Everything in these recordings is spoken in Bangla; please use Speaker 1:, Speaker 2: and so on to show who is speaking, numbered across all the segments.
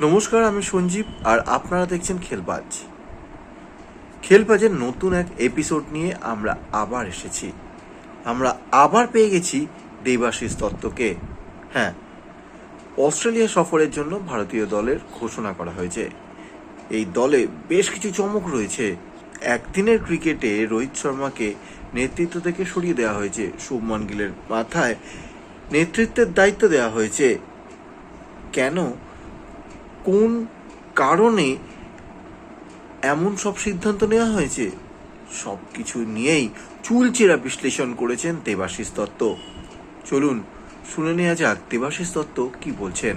Speaker 1: নমস্কার, আমি সঞ্জীব আর আপনারা দেখছেন খেলবাজ। খেলবাজের নতুন এক এপিসোড নিয়ে আমরা আবার এসেছি। আমরা আবার পেয়ে গেছি দেবাশিস দত্তকে। হ্যাঁ অস্ট্রেলিয়া সফরের জন্য ভারতীয় দলের ঘোষণা করা হয়েছে। এই দলে বেশ কিছু চমক রয়েছে। একদিনের ক্রিকেটে রোহিত শর্মাকে নেতৃত্ব থেকে সরিয়ে দেওয়া হয়েছে। শুভমান গিলের মাথায় নেতৃত্বের দায়িত্ব দেওয়া হয়েছে। কেন কোন কারণে এমন সব সিদ্ধান্ত নেওয়া হয়েছে? সব কিছু নিয়েই চুলচেরা বিশ্লেষণ করেছেন দেবাশিস দত্ত। চলুন, শুনে নেওয়া যাক দেবাশিস দত্ত কি বলছেন।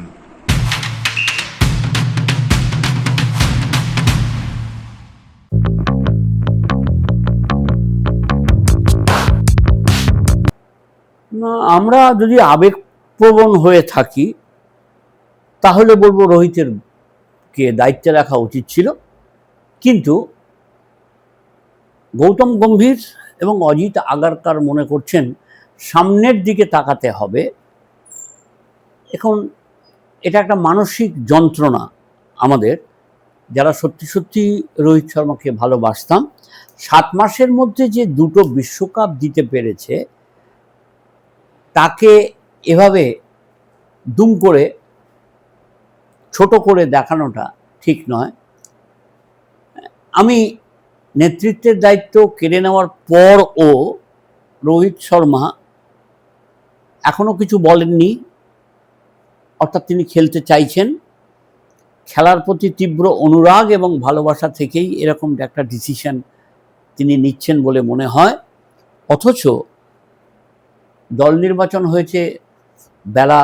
Speaker 2: আমরা যদি আবেগপ্রবণ হয়ে থাকি তাহলে বলব রোহিতের কে দায়িত্বে রাখা উচিত ছিল। কিন্তু গৌতম গম্ভীর এবং অজিত আগারকার মনে করছেন, সামনের দিকে তাকাতে হবে। এখন এটা একটা মানসিক যন্ত্রণা আমাদের। যারা সত্যি সত্যি রোহিত শর্মাকে ভালোবাসতাম, সাত মাসের মধ্যে যে দুটো বিশ্বকাপ দিতে পেরেছে, তাকে এভাবে দুম করে ছোট করে দেখানোটা ঠিক নয়। আমি নেতৃত্বের দায়িত্ব কেড়ে নেওয়ার পরও রোহিত শর্মা এখনও কিছু বলেননি। অর্থাৎ তিনি খেলতে চাইছেন। খেলার প্রতি তীব্র অনুরাগ এবং ভালোবাসা থেকেই এরকম একটা ডিসিশন তিনি নিচ্ছেন বলে মনে হয়। অথচ দল নির্বাচন হয়েছে বেলা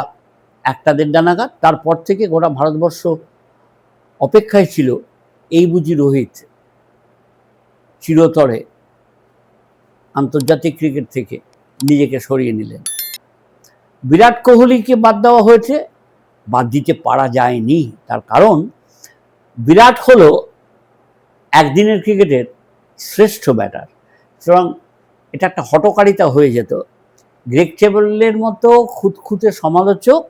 Speaker 2: একটা দেড়টা নাগাদ, তারপর থেকে গোটা ভারতবর্ষ অপেক্ষায় ছিল এই বুঝি রোহিত চিরতরে আন্তর্জাতিক ক্রিকেট থেকে নিজেকে সরিয়ে নিলেন। বিরাট কোহলিকে বাদ দেওয়া হয়েছে, বাদ দিতে পারা যায়নি। তার কারণ, বিরাট হলো একদিনের ক্রিকেটের শ্রেষ্ঠ ব্যাটার। সুতরাং এটা একটা হটকারিতা হয়ে যেত। গ্রেক টেবলের মতো খুঁতখুঁতে সমালোচক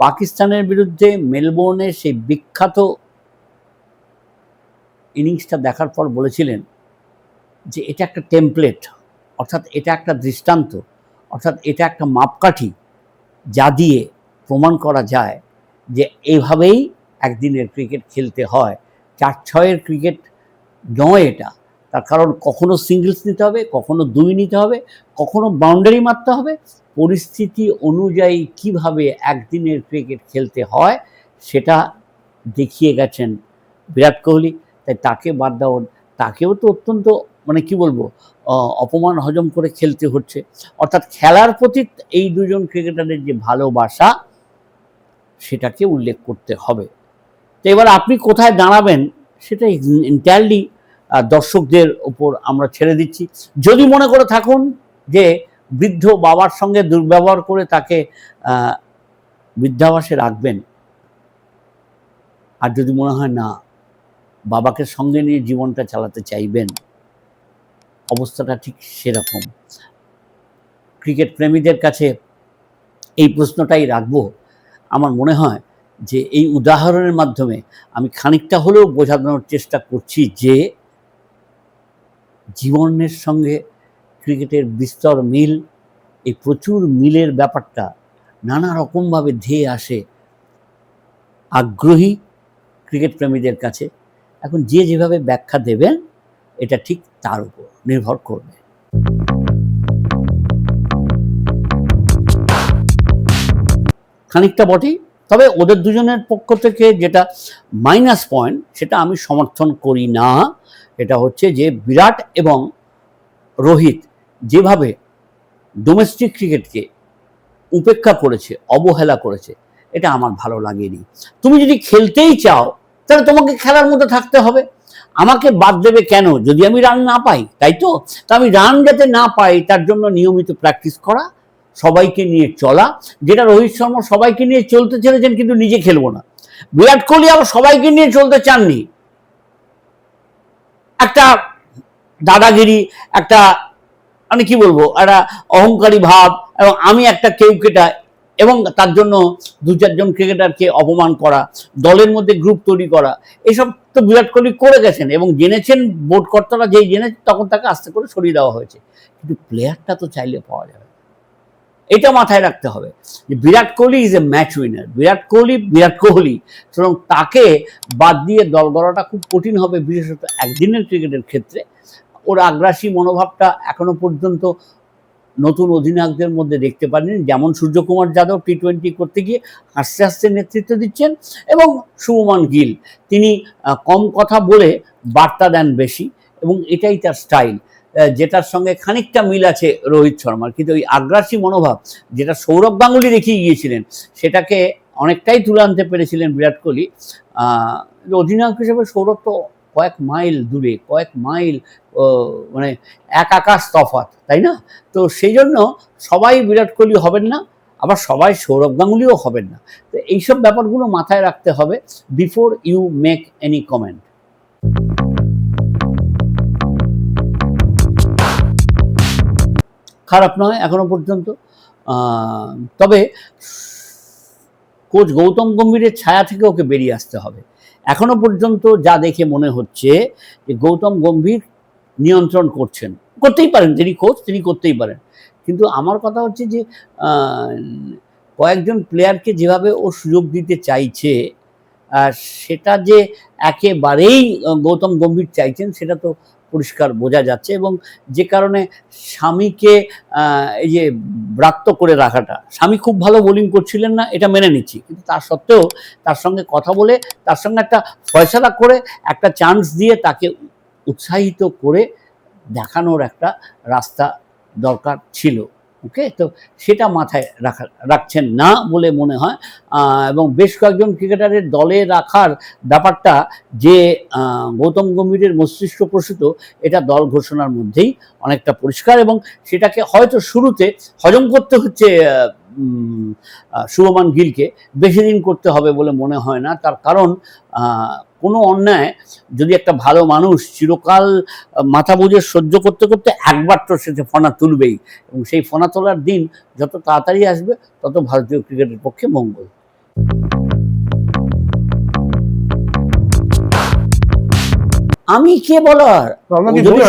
Speaker 2: পাকিস্তানের বিরুদ্ধে মেলবোর্নে সেই বিখ্যাত ইনিংসটা দেখার পর বলেছিলেন যে এটা একটা টেমপ্লেট অর্থাৎ এটা একটা দৃষ্টান্ত, অর্থাৎ এটা একটা মাপকাঠি যা দিয়ে প্রমাণ করা যায় যে এইভাবেই একদিনের ক্রিকেট খেলতে হয়। চার ছয়ের ক্রিকেট নয় এটা। তার কারণ কখনো সিঙ্গলস নিতে হবে, কখনো দুই নিতে হবে, কখনো বাউন্ডারি মারতে হবে। পরিস্থিতি অনুযায়ী কীভাবে একদিনের ক্রিকেট খেলতে হয় সেটা দেখিয়ে গেছেন বিরাট কোহলি। তাই তাকে বাদ দেওয়া, তাকেও তো অত্যন্ত মানে কি বলব অপমান হজম করে খেলতে হচ্ছে। অর্থাৎ খেলার প্রতি এই দুজন ক্রিকেটারের যে ভালোবাসা, সেটাকে উল্লেখ করতে হবে। তো এবার আপনি কোথায় দাঁড়াবেন, সেটা এন্টায়ারলি দর্শকদের উপর আমরা ছেড়ে দিচ্ছি। যদি মনে করে থাকুন যে বৃদ্ধ বাবার সঙ্গে দুর্ব্যবহার করে তাকে বৃদ্ধাবাসে রাখবেন, আর যদি মনে হয় না, বাবাকে সঙ্গে নিয়ে জীবনটা চালাতে চাইবেন, অবস্থাটা ঠিক সেরকম। ক্রিকেট প্রেমীদের কাছে এই প্রশ্নটাই রাখব। আমার মনে হয় যে এই উদাহরণের মাধ্যমে আমি খানিকটা হলেও বোঝানোর চেষ্টা করছি যে জীবনের সঙ্গে ক্রিকেটের বিস্তর মিল, এই প্রচুর মিলের ব্যাপারটা নানা রকমভাবে ধেয়ে আসে আগ্রহী ক্রিকেট প্রেমীদের কাছে। এখন যে যেভাবে ব্যাখ্যা দেবেন, এটা ঠিক তার উপর নির্ভর করবে। খানিকটা বটেই। তবে ওদের দুজনের পক্ষ থেকে যেটা মাইনাস পয়েন্ট সেটা আমি সমর্থন করি না। এটা হচ্ছে যে বিরাট এবং রোহিত যেভাবে ডোমেস্টিক ক্রিকেটকে উপেক্ষা করেছে, অবহেলা করেছে, এটা আমার ভালো লাগেনি। তুমি যদি খেলতেই চাও, তাহলে তোমাকে খেলার মধ্যে থাকতে হবে। আমাকে বাদ দেবে কেন? যদি আমি রান না পাই, তাই তো? তা আমি রান যাতে না পাই, তার জন্য নিয়মিত প্র্যাকটিস করা সবাইকে নিয়ে চলা, যেটা রোহিত শর্মা সবাইকে নিয়ে চলতে ছেড়েছেন কিন্তু নিজে খেলব না। বিরাট কোহলি আবার সবাইকে নিয়ে চলতে চাননি। একটা দাদাগিরি, একটা মানে কি বলব, একটা অহংকারী ভাব, এবং আমি একটা কেউ কেটা এবং তার জন্য দু চারজন ক্রিকেটারকে অপমান করা, দলের মধ্যে গ্রুপ তৈরি করা, এসব তো বিরাট কোহলি করে গেছেন, এবং জেনেছেন বোর্ড কর্তারা যেই জেনেছেন তখন তাকে আস্তে করে সরিয়ে দেওয়া হয়েছে। কিন্তু প্লেয়ারটা তো চাইলে পাওয়া যাবে এটা মাথায় রাখতে হবে যে Virat Kohli is a match winner Virat Kohli Virat Kohli. সুতরাং তাকে বাদ দিয়ে দল গড়াটা খুব কঠিন হবে, বিশেষত একদিনের ক্রিকেটের ক্ষেত্রে। ওর আগ্রাসী মনোভাবটা এখনও পর্যন্ত নতুন অধিনায়কদের মধ্যে দেখতে পারেনি যেমন সূর্যকুমার যাদব টি টোয়েন্টি করতে গিয়ে হাসতে হাসতে নেতৃত্ব দিচ্ছেন এবং শুভমান গিল। তিনি কম কথা বলে বার্তা দেন বেশি এবং এটাই তার স্টাইল যেটার সঙ্গে খানিকটা মিল আছে রোহিত শর্মার। কিন্তু ওই আগ্রাসী মনোভাব যেটা সৌরভ গাঙ্গুলি দেখিয়ে গিয়েছিলেন, সেটাকে অনেকটাই তুলে আনতে পেরেছিলেন বিরাট কোহলি। অধিনায়ক হিসেবে সৌরভ তো কয়েক মাইল দূরে, কয়েক মাইল মানে এক আকাশ তফাৎ, তাই না? তো সেই জন্য সবাই বিরাট কোহলি হবেন না, আবার সবাই সৌরভ গাঙ্গুলিও হবেন না। তো এইসব ব্যাপারগুলো মাথায় রাখতে হবে before you make any comment খারাপ নয়, এখনও পর্যন্ত। তবে কোচ গৌতম গম্ভীরের ছায়া থেকে ওকে বেরিয়ে আসতে হবে। এখনও পর্যন্ত যা দেখে মনে হচ্ছে যে গৌতম গম্ভীর নিয়ন্ত্রণ করছেন। করতেই পারেন তিনি কোচ তিনি করতেই পারেন। কিন্তু আমার কথা হচ্ছে যে কয়েকজন প্লেয়ারকে যেভাবে ও সুযোগ দিতে চাইছে সেটা যে একেবারেই গৌতম গম্ভীর চাইছেন, সেটা তো পরিষ্কার বোঝা যাচ্ছে এবং যে কারণে স্বামীকে এই যে ব্রাত্য করে রাখাটা, স্বামী খুব ভালো বোলিং করছিলেন না, এটা মেনে নিচ্ছি। কিন্তু তার সত্ত্বেও তার সঙ্গে কথা বলে, তার সঙ্গে একটা ফয়সলা করে, একটা চান্স দিয়ে তাকে উৎসাহিত করে দেখানোর একটা রাস্তা দরকার ছিল। ওকে তো সেটা মাথায় রাখা, রাখছেন না বলে মনে হয়। এবং বেশ কয়েকজন ক্রিকেটারের দলে রাখার ব্যাপারটা যে গৌতম গম্ভীরের মস্তিষ্ক প্রসূত, এটা দল ঘোষণার মধ্যেই অনেকটা পরিষ্কার এবং সেটাকে হয়তো শুরুতে হজম করতে হচ্ছে শুভমান গিলকে বেশি দিন করতে হবে বলে মনে হয় না। তার কারণ কোনো অন্যায় যদি একটা ভালো মানুষ চিরকাল মাথা বুঝে সহ্য করতে করতে একবার তো সেটা ফনা তুলবেই। এবং সেই ফনা তোলার দিন যত তাড়াতাড়ি আসবে তত ভারতীয় ক্রিকেটের পক্ষে মঙ্গল। আমি কে বলার?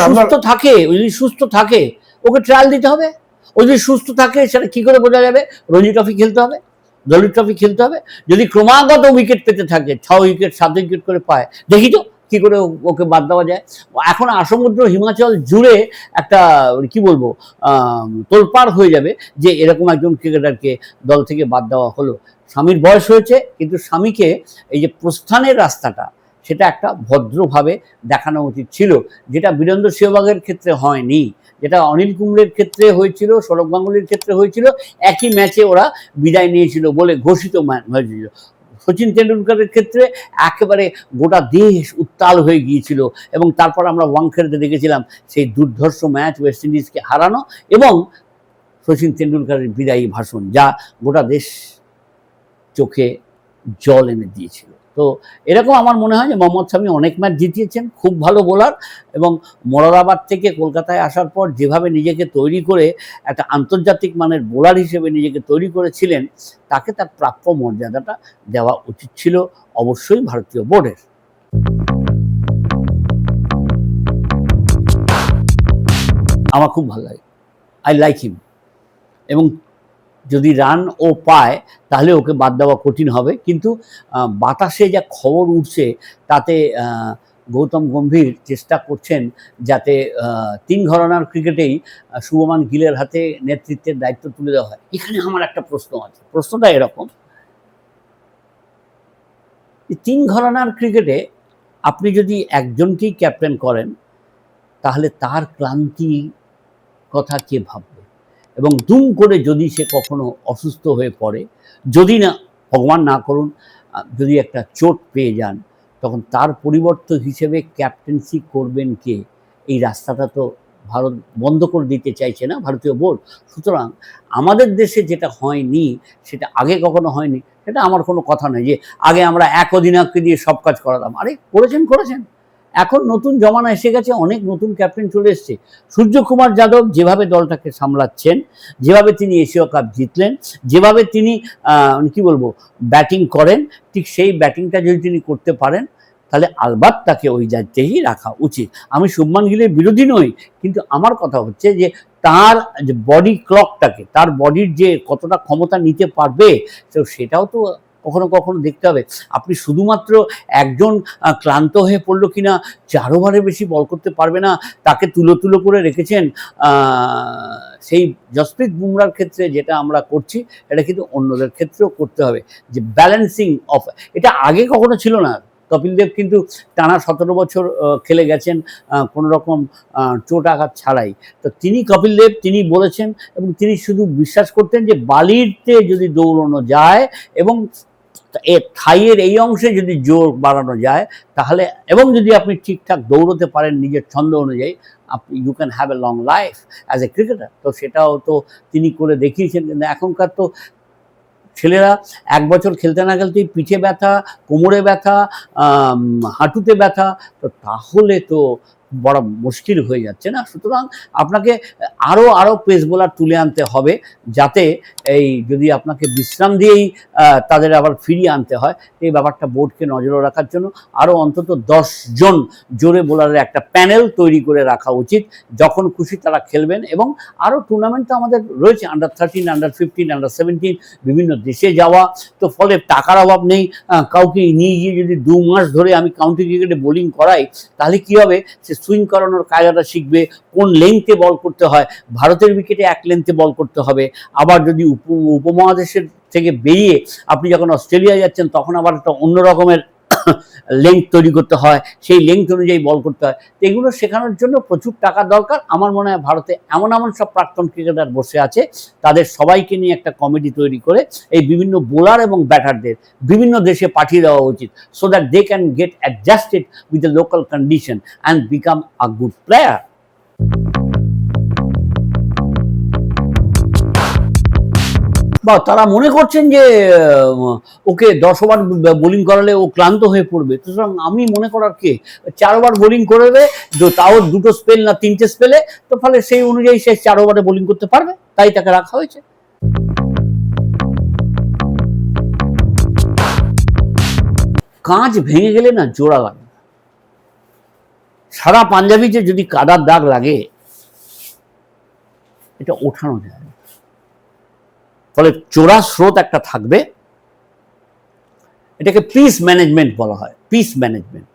Speaker 2: সুস্থ থাকে যদি সুস্থ থাকে ওকে ট্রায়াল দিতে হবে? ও যদি সুস্থ থাকে, সেটা কি করে বোঝা যাবে? রঞ্জি ট্রফি খেলতে হবে দলীয় ট্রফি খেলতে হবে। যদি ক্রমাগত উইকেট পেতে থাকে ছ উইকেট সাত উইকেট করে পায়, দেখি তো কি করে ওকে বাদ দেওয়া যায়। এখন আসমুদ্র হিমাচল জুড়ে একটা, কি বলব তোলপাড় হয়ে যাবে যে এরকম একজন ক্রিকেটারকে দল থেকে বাদ দেওয়া হলো। স্বামীর বয়স হয়েছে, কিন্তু স্বামীকে এই যে প্রস্থানের রাস্তাটা সেটা একটা ভদ্রভাবে দেখানো উচিত ছিল, যেটা বীরেন্দ্র সেহবাগের ক্ষেত্রে হয়নি, যেটা অনিল কুম্বলের ক্ষেত্রে হয়েছিল, সৌরভ গাঙ্গুলির ক্ষেত্রে হয়েছিল, একই ম্যাচে ওরা বিদায় নিয়েছিল বলে ঘোষিত হয়েছিল। সচিন তেন্ডুলকারের ক্ষেত্রে একেবারে গোটা দেশ উত্তাল হয়ে গিয়েছিল এবং তারপর আমরা ওয়াংখেড়েতে দেখেছিলাম সেই দুর্ধর্ষ ম্যাচ ওয়েস্ট ইন্ডিজকে হারানো এবং সচিন তেন্ডুলকারের বিদায়ী ভাষণ, যা গোটা দেশ চোখে জল এনে দিয়েছিল। তো এরকম আমার মনে হয় যে মোহাম্মদ শামি অনেক ম্যাচ জিতিয়েছেন, খুব ভালো বোলার এবং মোরাদাবাদ থেকে কলকাতায় আসার পর যেভাবে নিজেকে তৈরি করে একটা আন্তর্জাতিক মানের বোলার হিসেবে নিজেকে তৈরি করেছিলেন, তাকে তার প্রাপ্য মর্যাদাটা দেওয়া উচিত ছিল অবশ্যই ভারতীয় বোর্ডের আমার খুব ভালো লাগে। আই লাইক হিম এবং যদি রান ও পায়, তাহলে ওকে বাদ দেওয়া কঠিন হবে। কিন্তু বাতাসে যা খবর উঠছে, তাতে গৌতম গম্ভীর চেষ্টা করছেন যাতে তিন ঘরানার ক্রিকেটেই শুভমান গিলের হাতে নেতৃত্বের দায়িত্ব তুলে দেওয়া হয়। এখানে আমার একটা প্রশ্ন আছে। প্রশ্নটা এরকম। তিন ঘরানার ক্রিকেটে আপনি যদি একজনকেই ক্যাপ্টেন করেন, তাহলে তার ক্লান্তি কথা কে ভাববে? এবং দুম করে যদি সে কখনো অসুস্থ হয়ে পড়ে, যদি না, ভগবান না করুন যদি একটা চোট পেয়ে যান, তখন তার পরিবর্তন হিসেবে ক্যাপ্টেন্সি করবেন কে? এই রাস্তাটা তো ভারত বন্ধ করে দিতে চাইছে না, ভারতীয় বোর্ড। সুতরাং আমাদের দেশে যেটা হয়নি, সেটা আগে কখনো হয়নি, সেটা আমার কোনো কথা নয় যে আগে আমরা এক অধিনায়ককে দিয়ে সব কাজ করাতাম। আরে করেছেন করেছেন। এখন নতুন জমানা এসে গেছে, অনেক নতুন ক্যাপ্টেন চলে এসছে। সূর্যকুমার যাদব যেভাবে দলটাকে সামলাচ্ছেন, যেভাবে তিনি এশীয় কাপ জিতলেন, যেভাবে তিনি কি বলব ব্যাটিং করেন, ঠিক সেই ব্যাটিংটা যদি তিনি করতে পারেন, তাহলে আলবাত তাকে ওই দায়িত্বেই রাখা উচিত। আমি শুভমান গিলের বিরোধী নই, কিন্তু আমার কথা হচ্ছে যে তার যে বডি ক্লকটাকে তার বডির যে কতটা ক্ষমতা নিতে পারবে, তো সেটাও তো কখনো কখনো দেখতে হবে। আপনি শুধুমাত্র একজন ক্লান্ত হয়ে পড়ল কিনা চার ওভারের বেশি বল করতে পারবে না, তাকে তুলো তুলো করে রেখেছেন সেই জসপ্রীত বুমরার ক্ষেত্রে যেটা আমরা করছি এটা কিন্তু অন্যদের ক্ষেত্রেও করতে হবে। যে ব্যালেন্সিং অফ এটা আগে কখনো ছিল না। কপিল দেব কিন্তু টানা সতেরো বছর খেলে গেছেন কোনো রকম চোট আঘাত ছাড়াই। তো তিনি কপিল দেব, তিনি বলেছেন এবং তিনি শুধু বিশ্বাস করতেন যে বালিতে যদি দৌড়ানো যায় এবং এ থাইয়ের এই অংশে যদি জোর বাড়ানো যায়, তাহলে এবং যদি আপনি ঠিকঠাক দৌড়তে পারেন নিজের ছন্দ অনুযায়ী, আপনি you can have a long life as a cricketer তো সেটাও তো তিনি করে দেখিয়েছেন। কিন্তু এখনকার তো ছেলেরা এক বছর খেলতে না খেলতেই পিঠে ব্যথা, কোমরে ব্যথা হাঁটুতে ব্যথা, তো তাহলে তো বড় মুশকিল হয়ে যাচ্ছে না? সুতরাং আপনাকে আরও আরও পেস বোলার তুলে আনতে হবে যাতে এই যদি আপনাকে বিশ্রাম দিয়েই তাদের আবার ফিরিয়ে আনতে হয়, এই ব্যাপারটা বোর্ডকে নজরে রাখার জন্য আরও অন্তত জন জোরে বোলারের একটা প্যানেল তৈরি করে রাখা উচিত যখন খুশি তারা খেলবেন এবং আরও টুর্নামেন্ট তো আমাদের রয়েছে under thirteen under fifteen under seventeen বিভিন্ন দেশে যাওয়া। তো ফলে টাকার অভাব নেই কাউকে নিয়ে গিয়ে যদি দু মাস ধরে আমি কাউন্টি ক্রিকেটে বোলিং করাই, তাহলে কি হবে? সে সুইং করানোর কায়দাটা শিখবে, কোন লেন্থে বল করতে হয়, ভারতের উইকেটে এক লেন্থে বল করতে হবে। আবার যদি উপ, উপমহাদেশের থেকে বেরিয়ে আপনি যখন অস্ট্রেলিয়া যাচ্ছেন, তখন আবার একটা অন্য রকমের লেংথ তৈরি করতে হয়, সেই লেংথ অনুযায়ী বল করতে হয়। তো এগুলো শেখানোর জন্য প্রচুর টাকা দরকার। আমার মনে হয় ভারতে এমন এমন সব প্রাক্তন ক্রিকেটার বসে আছে, তাদের সবাইকে নিয়ে একটা কমিটি তৈরি করে এই বিভিন্ন বোলার এবং ব্যাটারদের বিভিন্ন দেশে পাঠিয়ে দেওয়া উচিত। So that they can get adjusted with the local condition and become a good player বা তারা মনে করছেন যে ওকে দশ ওভার বোলিং করালে ও ক্লান্ত হয়ে পড়বে সুতরাং আমি মনে করার কে চার ওভার বোলিং করে দেবে তাও দুটো স্পেল না তিনটে স্পেলে, তো ফলে সেই অনুযায়ী সে চার ওভারে বোলিং করতে পারবে, তাই তাকে রাখা হয়েছে কাঁচ ভেঙে গেলে না জোড়া লাগে। সারা পাঞ্জাবিতে যদি কাদার দাগ লাগে, এটা ওঠানো যায়। ফলে চোরা স্রোত একটা থাকবে। এটাকে পিস ম্যানেজমেন্ট বলা হয় পিস ম্যানেজমেন্ট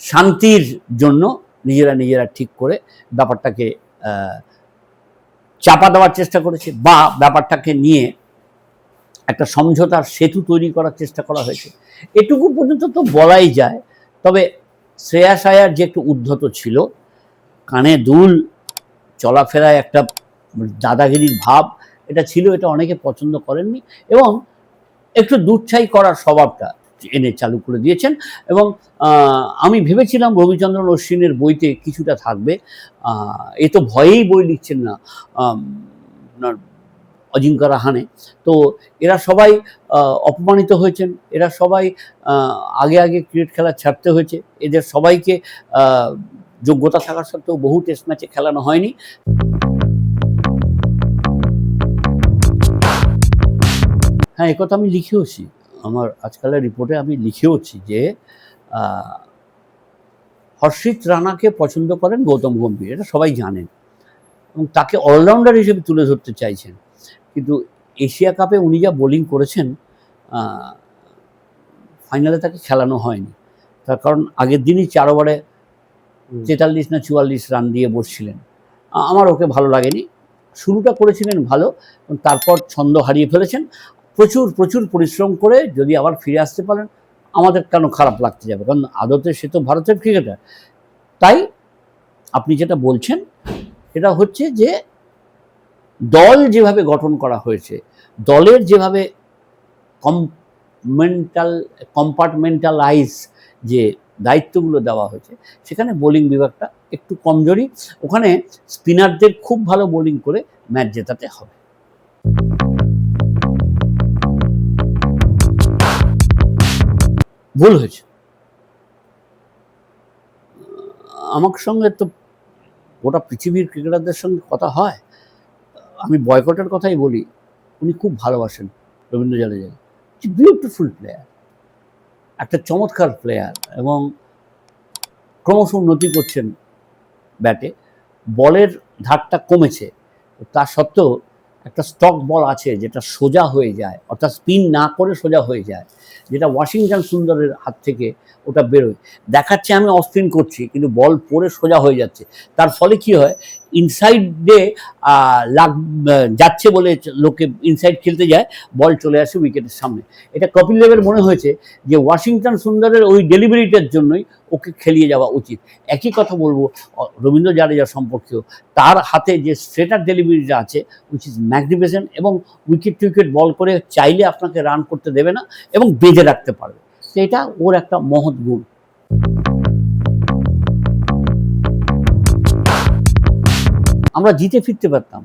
Speaker 2: শান্তির জন্য নিজেরা নিজেরা ঠিক করে ব্যাপারটাকে চাপা দেওয়ার চেষ্টা করেছে বা ব্যাপারটাকে নিয়ে একটা সমঝোতার সেতু তৈরি করার চেষ্টা করা হয়েছে। এটুকু পর্যন্ত তো বলাই যায়, তবে শ্রেয়াস আয়ার যে একটু উদ্ধত ছিল, কানে দুল, চলাফেরায় একটা দাদাগিরির ভাব এটা ছিল, এটা অনেকে পছন্দ করেননি এবং একটু দুচ্ছাই করার স্বভাবটা এনে চালু করে দিয়েছেন এবং আমি ভেবেছিলাম রবিচন্দ্রন অশ্বিনের বইতে কিছুটা থাকবে। এ তো ভয়েই বই লিখছেন না আপনার অজিঙ্কা রাহানে। তো এরা সবাই অপমানিত হয়েছেন, এরা সবাই আগে আগে ক্রিকেট খেলা ছাড়তে হয়েছে। এদের সবাইকে যোগ্যতা থাকার সত্ত্বেও বহু টেস্ট ম্যাচে খেলানো হয়নি। হ্যাঁ একথা আমি লিখেওছি। আমার আজকালের রিপোর্টে আমি লিখেওছি যে হর্ষিত রানাকে পছন্দ করেন গৌতম গম্ভীর এটা সবাই জানেন। এবং তাকে অলরাউন্ডার হিসেবে তুলে ধরতে চাইছেন। কিন্তু এশিয়া কাপে উনি যা বোলিং করেছেন ফাইনালে তাকে খেলানো হয়নি। তার কারণ আগের দিনই চার ওভারে তেতাল্লিশ না চুয়াল্লিশ রান দিয়ে বসছিলেন। আমার ওকে ভালো লাগেনি। শুরুটা করেছিলেন ভালো এবং তারপর ছন্দ হারিয়ে ফেলেছেন। প্রচুর প্রচুর পরিশ্রম করে যদি আবার ফিরে আসতে পারেন, আমাদের কেন খারাপ লাগতে যাবে? কারণ আদতে সে তো ভারতের ক্রিকেটার। তাই আপনি যেটা বলছেন, সেটা হচ্ছে যে দল যেভাবে গঠন করা হয়েছে, দলের যেভাবে কমমেন্টাল কম্পার্টমেন্টালাইজ যে দায়িত্বগুলো দেওয়া হয়েছে, সেখানে বোলিং বিভাগটা একটু কমজোরি। ওখানে স্পিনারদের খুব ভালো বোলিং করে ম্যাচ জেতাতে হবে। ভুল হয়েছে। আমার সঙ্গে তো গোটা পৃথিবীর ক্রিকেটারদের সঙ্গে কথা হয়। আমি বয়কটের কথাই বলি। উনি খুব ভালোবাসেন রবীন্দ্র জাদেজাকে বিউটিফুল প্লেয়ার একটা চমৎকার প্লেয়ার এবং ক্রমশ উন্নতি করছেন ব্যাটে। বলের ধারটা কমেছে। তা সত্ত্বেও একটা স্টক বল আছে যেটা সোজা হয়ে যায়, অর্থাৎ স্পিন না করে সোজা হয়ে যায়, যেটা ওয়াশিংটন সুন্দরের হাত থেকে ওটা বেরোয়। দেখাচ্ছে আমি অফ স্পিন করছি, কিন্তু বল পরে সোজা হয়ে যাচ্ছে। তার ফলে কি হয়? ইনসাইডে লাগ যাচ্ছে বলে লোকে ইনসাইড খেলতে যায় বল চলে আসে উইকেটের সামনে। এটা কপিল দেবের মনে হয়েছে যে ওয়াশিংটন সুন্দরের ওই ডেলিভারিটার জন্যই ওকে খেলিয়ে যাওয়া উচিত। একই কথা বলব রবীন্দ্র জাডেজা সম্পর্কেও। তার হাতে যে স্ট্রেটার ডেলিভারিটা আছে উইচ ইজ ম্যাগনিফিসেন্ট এবং উইকেট টুইকেট বল করে চাইলে আপনাকে রান করতে দেবে না এবং বেঁধে রাখতে পারবে। সেটা ওর একটা মহৎ গুণ। আমরা জিতে ফিরতে পারতাম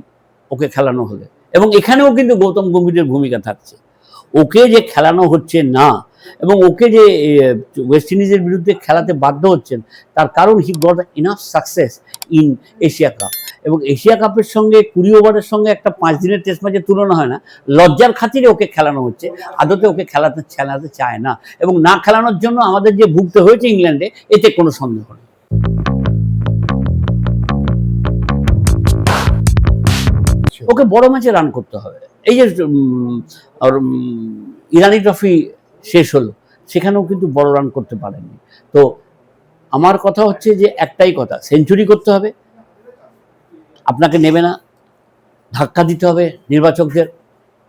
Speaker 2: ওকে খেলানো হলে। এবং এখানেও কিন্তু গৌতম গম্ভীরের ভূমিকা থাকছে। ওকে যে খেলানো হচ্ছে না এবং ওকে যে ওয়েস্ট ইন্ডিজের বিরুদ্ধে খেলাতে বাধ্য হচ্ছেন, তার কারণ he got enough success in Asia cup এবং এশিয়া কাপের সঙ্গে কুড়ি ওভারের সঙ্গে একটা পাঁচ দিনের টেস্ট ম্যাচের তুলনা হয় না। লজ্জার খাতিরে ওকে খেলানো হচ্ছে। আদতে ওকে খেলাতে খেলাতে চায় না। এবং না খেলানোর জন্য আমাদের যে ভুগতে হয়েছে ইংল্যান্ডে এতে কোনো সন্দেহ নেই। ওকে বড় ম্যাচে রান করতে হবে। এই যে ইরানি ট্রফি শেষ হলো। সেখানেও কিন্তু বড় রান করতে পারেননি। তো আমার কথা হচ্ছে যে একটাই কথা সেঞ্চুরি করতে হবে। আপনাকে নেবে না, ধাক্কা দিতে হবে নির্বাচকদের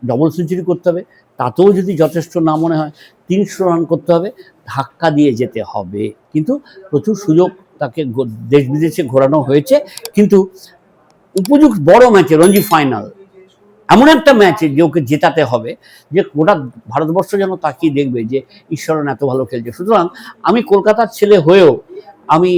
Speaker 2: ডবল সেঞ্চুরি করতে হবে। তাতেও যদি যথেষ্ট না মনে হয়, তিনশো রান করতে হবে, ধাক্কা দিয়ে যেতে হবে। কিন্তু প্রচুর সুযোগ তাকে দেশ বিদেশে ঘোরানো হয়েছে। কিন্তু উপযুক্ত বড় ম্যাচে রঞ্জি ফাইনাল এমন একটা ম্যাচে যে ওকে জেতাতে হবে যে গোটা ভারতবর্ষ যেন তাকিয়ে দেখবে যে ঈশ্বরন এত ভালো খেলছে। সুতরাং আমি কলকাতার ছেলে হয়েও আমি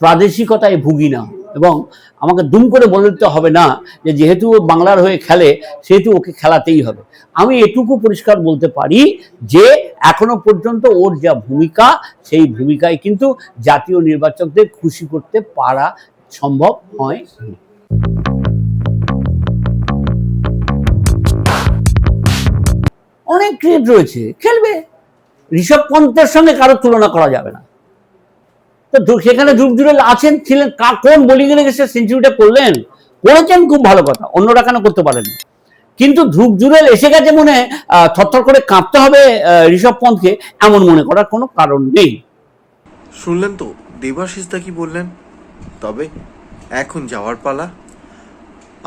Speaker 2: প্রাদেশিকতায় ভুগি না এবং আমাকে দুম করে বলে দিতে হবে না যে যেহেতু ও বাংলার হয়ে খেলে, সেহেতু ওকে খেলাতেই হবে। আমি এটুকু পরিষ্কার বলতে পারি যে এখনও পর্যন্ত ওর যা ভূমিকা, সেই ভূমিকায় কিন্তু জাতীয় নির্বাচকদের খুশি করতে পারা সম্ভব হয় অনেক ক্রিকেট রয়েছে, খেলবে। ঋষভ পন্থের সঙ্গে কারও তুলনা করা যাবে না। তো সেখানে ধ্রুব জুড়েল আছেন, ছিলেন কোন বোলিং এ গেছে সেঞ্চুরিটা করলেন? করেছেন খুব ভালো কথা, অন্যরা কেন করতে পারেন কিন্তু ধ্রুব জুড়েল এসে গেছে মনে থরথর করে কাঁপতে হবে ঋষভ পন্থকে এমন মনে করার কোনো কারণ নেই।
Speaker 1: শুনলেন তো, দেবাশিস দা কি বললেন? তবে এখন যাওয়ার পালা।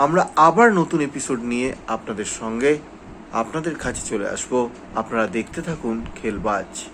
Speaker 1: আমরা আবার নতুন এপিসোড নিয়ে আপনাদের সঙ্গে আপনাদের কাছে চলে আসব। আপনারা দেখতে থাকুন খেলবাজ।